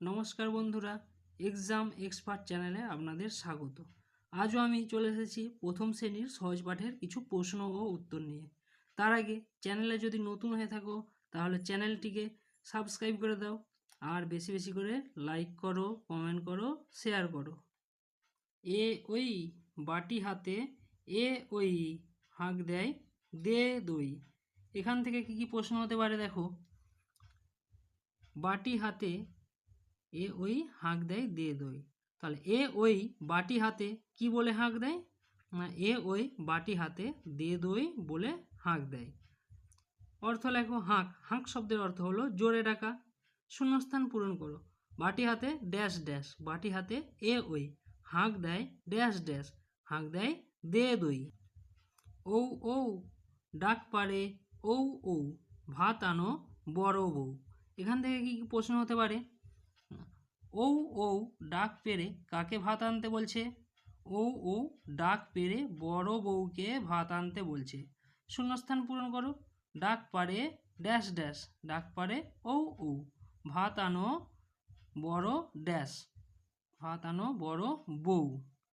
নমস্কার বন্ধুরা exam expert চ্যানেলে আপনাদের স্বাগত। আজও আমি চলে এসেছি প্রথম শ্রেণির সহজ পাঠের কিছু প্রশ্ন ও উত্তর নিয়ে। তার আগে চ্যানেলে যদি নতুন হয়ে থাকো, তাহলে চ্যানেলটিকে সাবস্ক্রাইব করে দাও আর বেশি বেশি করে লাইক করো কমেন্ট করো শেয়ার করো। এ ওই বাটি হাতে এ ওই হাঁক দেয়, দে দই। এখান থেকে কি কি প্রশ্ন হতে পারে দেখো। বাটি হাতে এ ওই হাঁক দেয়, দে দই। তাহলে এ ওই বাটি হাতে কি বলে হাঁক দেয়? না, এ ওই বাটি হাতে দে দই বলে হাঁক দেয়। অর্থ লেখো হাঁক। হাঁক শব্দের অর্থ হলো জোরে ডাকা। শূন্যস্থান পূরণ করো। বাটি হাতে ড্যাশ ড্যাশ। বাটি হাতে এ ওই। হাঁক দেয় ড্যাশ ড্যাশ। হাঁক দেয় দে দই। ও ও ডাক পারে ও ও ভাত আনো বড় বউ। এখান থেকে কি কি প্রশ্ন হতে পারে? ও ও ডাক পেরে কাকে ভাত আনতে বলছে? ও ও ডাক পেরে বড় বউকে ভাত আনতে বলছে। শূন্যস্থান পূরণ করো। ডাক পারে ড্যাশ ড্যাশ, ডাক পারে ও ও ভাত আনো বড় ড্যাশ, ভাত আনো বড় বউ।